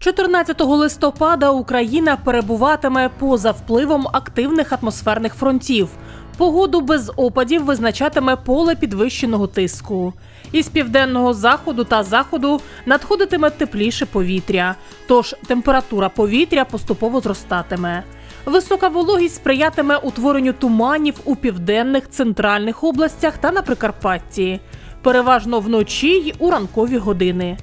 14 листопада Україна перебуватиме поза впливом активних атмосферних фронтів. Погоду без опадів визначатиме поле підвищеного тиску. Із південного заходу та заходу надходитиме тепліше повітря, тож температура повітря поступово зростатиме. Висока вологість сприятиме утворенню туманів у південних центральних областях та на Прикарпатті, переважно вночі й у ранкові години.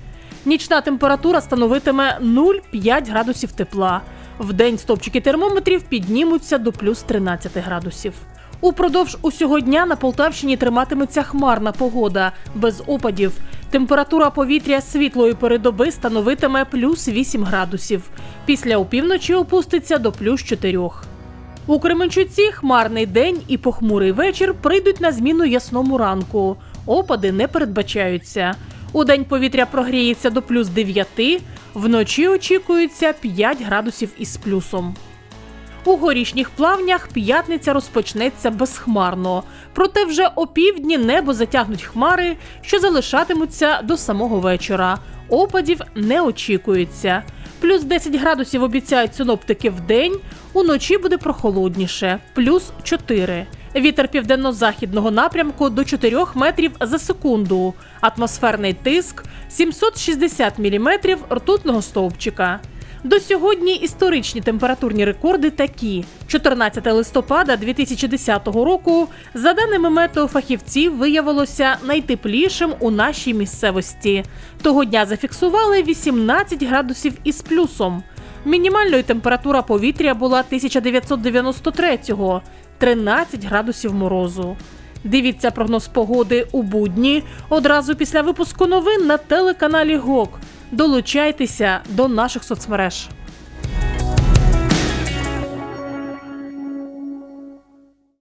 Нічна температура становитиме 0,5 градусів тепла. Вдень стопчики термометрів піднімуться до плюс 13 градусів. Упродовж усього дня на Полтавщині триматиметься хмарна погода без опадів. Температура повітря світлої передоби становитиме плюс 8 градусів. Після опівночі опуститься до плюс 4. У Кременчуці хмарний день і похмурий вечір прийдуть на зміну ясному ранку. Опади не передбачаються. У день повітря прогріється до плюс 9, вночі очікується 5 градусів із плюсом. У горішніх плавнях п'ятниця розпочнеться безхмарно, проте вже опівдні небо затягнуть хмари, що залишатимуться до самого вечора. Опадів не очікується. Плюс 10 градусів обіцяють синоптики в день, уночі буде прохолодніше, плюс 4. Вітер південно-західного напрямку до 4 метрів за секунду. Атмосферний тиск 760 міліметрів ртутного стовпчика. До сьогодні історичні температурні рекорди такі: 14 листопада 2010 року, за даними метеофахівців, виявилося найтеплішим у нашій місцевості. Того дня зафіксували 18 градусів із плюсом. Мінімальною температура повітря була 1993-го – 13 градусів морозу. Дивіться прогноз погоди у будні одразу після випуску новин на телеканалі ГОК. Долучайтеся до наших соцмереж.